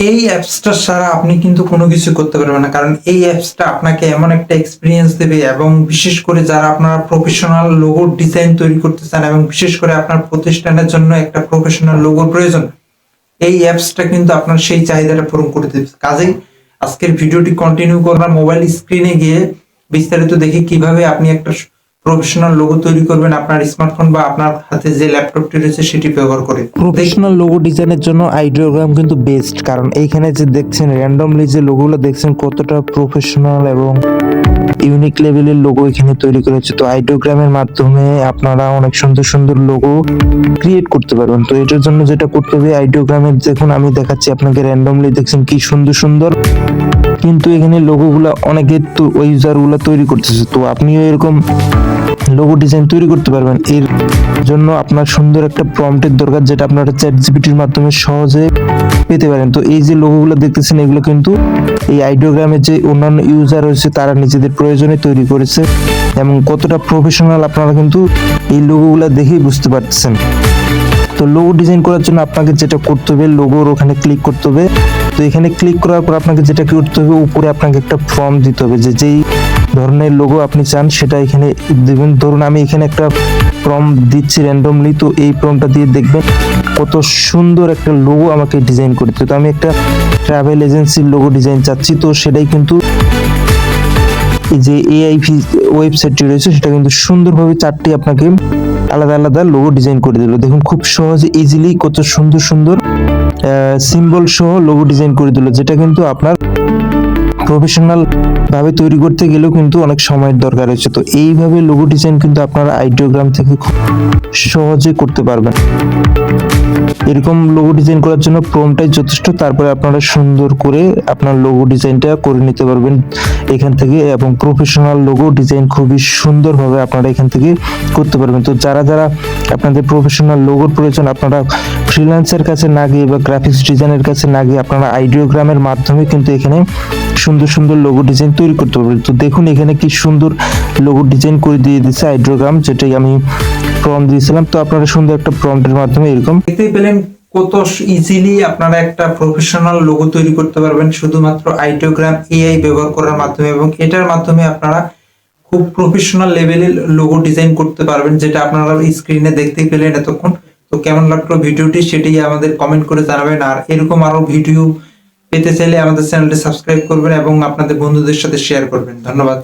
এই অ্যাপসটা ছাড়া আপনি কিন্তু কোনো কিছু করতে পারবেন না। কারণ এই অ্যাপসটা আপনাকে এমন একটা এক্সপিরিয়েন্স দেবে এবং বিশেষ করে যারা আপনারা প্রফেশনাল লোগো ডিজাইন তৈরি করতে চান এবং বিশেষ করে আপনার প্রতিষ্ঠানের জন্য একটা প্রফেশনাল লোগোর প্রয়োজন, এই অ্যাপসটা কিন্তু আপনার সেই চাহিদাটা পূরণ করে দেবে। কাজেই আজকের ভিডিওটি কন্টিনিউ করবার মোবাইল স্ক্রিনে গিয়ে বিস্তারিত দেখে কীভাবে আপনি একটা প্রফেশনাল লোগো তৈরি করবেন আপনার স্মার্টফোন বা আপনার হাতে যে ল্যাপটপটি রয়েছে সেটি ব্যবহার করে। প্রফেশনাল লোগো ডিজাইনের জন্য আইডিওগ্রাম কিন্তু বেস্ট কারণ এইখানে যে দেখছেন র্যান্ডমলি যে লোগোগুলো দেখছেন কতটা প্রফেশনাল এবং ইউনিক লেভেলের লোগো এখানে তৈরি করেছে তো আইডিওগ্রামের মাধ্যমে আপনারা অনেক সুন্দর সুন্দর লোগো ক্রিয়েট করতে পারবেন। তো এটার জন্য যেটা করতে হবে আইডিওগ্রামের দেখুন, আমি দেখাচ্ছি আপনাকে র্যান্ডমলি দেখছেন কি সুন্দর সুন্দর। কিন্তু এখানে লোগোগুলো অনেকে ইউজারগুলো তৈরি করতেছে। তো আপনিও এরকম লোগো ডিজাইন তৈরি করতে পারবেন। এর জন্য আপনার সুন্দর একটা প্রম্পটের দরকার, যেটা আপনারা চ্যাট জিপিটির মাধ্যমে সহজে পেতে পারেন। তো এই যে লোগোগুলো দেখতেছেন, এগুলো কিন্তু এই আইডিওগ্রামের যে অন্যান্য ইউজার রয়েছে, তারা নিজেদের প্রয়োজনে তৈরি করেছে এবং কতটা প্রফেশনাল আপনারা কিন্তু এই লোগোগুলো দেখেই বুঝতে পারতেছেন। তো লোগো ডিজাইন করার জন্য আপনাকে যেটা করতে হবে লোগোর ওখানে ক্লিক করতে হবে। তো এখানে ক্লিক করার পর আপনাকে যেটা করতে হবে, উপরে আপনাকে একটা ফর্ম দিতে হবে যে যেই ধরনের লোগো আপনি চান, সেটা এখানে দিবেন। ধরুন আমি এখানে একটা ফর্ম দিচ্ছি র্যান্ডমলি তো এই ফর্মটা দিয়ে দেখবেন কত সুন্দর একটা লোগো আমাকে ডিজাইন করতে তো আমি একটা ট্রাভেল এজেন্সির লোগো ডিজাইন চাচ্ছি, তো সেটাই কিন্তু যে এআই ওয়েবসাইটটি রয়েছে, সেটা কিন্তু সুন্দরভাবে চারটি আপনাকে আলাদা আলাদা লোগো ডিজাইন করে দিল। দেখুন, খুব সহজে ইজিলি কত সুন্দর সুন্দর সিম্বল সহ লোগো ডিজাইন করে দিল, যেটা কিন্তু আপনার প্রফেশনাল ভাবে তৈরি করতে গেলেও কিন্তু অনেক সময়ের দরকার রয়েছে। তো এইভাবে লোগো ডিজাইন কিন্তু আপনারা আইডিওগ্রাম থেকে খুব সহজে করতে পারবেন। এরকম লোগো ডিজাইন করার জন্য প্রমটাই যথেষ্ট, তারপরে আপনারা সুন্দর করে আপনার লোগো ডিজাইনটা করে নিতে পারবেন এখান থেকে এবং প্রফেশনাল লোগো ডিজাইন খুবই সুন্দরভাবে আপনারা এখান থেকে করতে পারবেন। তো যারা যারা আপনাদের প্রফেশনাল লোগোর প্রয়োজন, আপনারা ফ্রিল্যান্সের কাছে না গিয়ে বা গ্রাফিক্স ডিজাইনের কাছে না গিয়ে আপনারা আইডিওগ্রামের মাধ্যমে কিন্তু এখানে সুন্দর সুন্দর লোগো ডিজাইন তৈরি করতে পারবেন তো দেখুন এখানে কি সুন্দর লোগো ডিজাইন করে দিয়ে দিচ্ছে আইডিওগ্রাম যেটাই আমি প্রম দিয়েছিলাম। তো আপনারা সুন্দর একটা প্রম্পটের মাধ্যমে এরকম দেখতেই পেলেন কত ইজিলি আপনারা একটা প্রফেশনাল লোগো তৈরি করতে পারবেন, শুধুমাত্র আইডিওগ্রাম এআই ব্যবহার করার মাধ্যমে এবং এটার মাধ্যমে আপনারা খুব প্রফেশনাল লেভেলের লোগো ডিজাইন করতে পারবেন, যেটা আপনারা স্ক্রিনে দেখতেই পেলেন এতক্ষণ। তো কেমন লাগল ভিডিওটি সেটি আমাদের কমেন্ট করে জানাবেন। আর এরকম আরও ভিডিও পেতে চাইলে আমাদের চ্যানেলটি সাবস্ক্রাইব করবেন এবং আপনাদের বন্ধুদের সাথে শেয়ার করবেন। ধন্যবাদ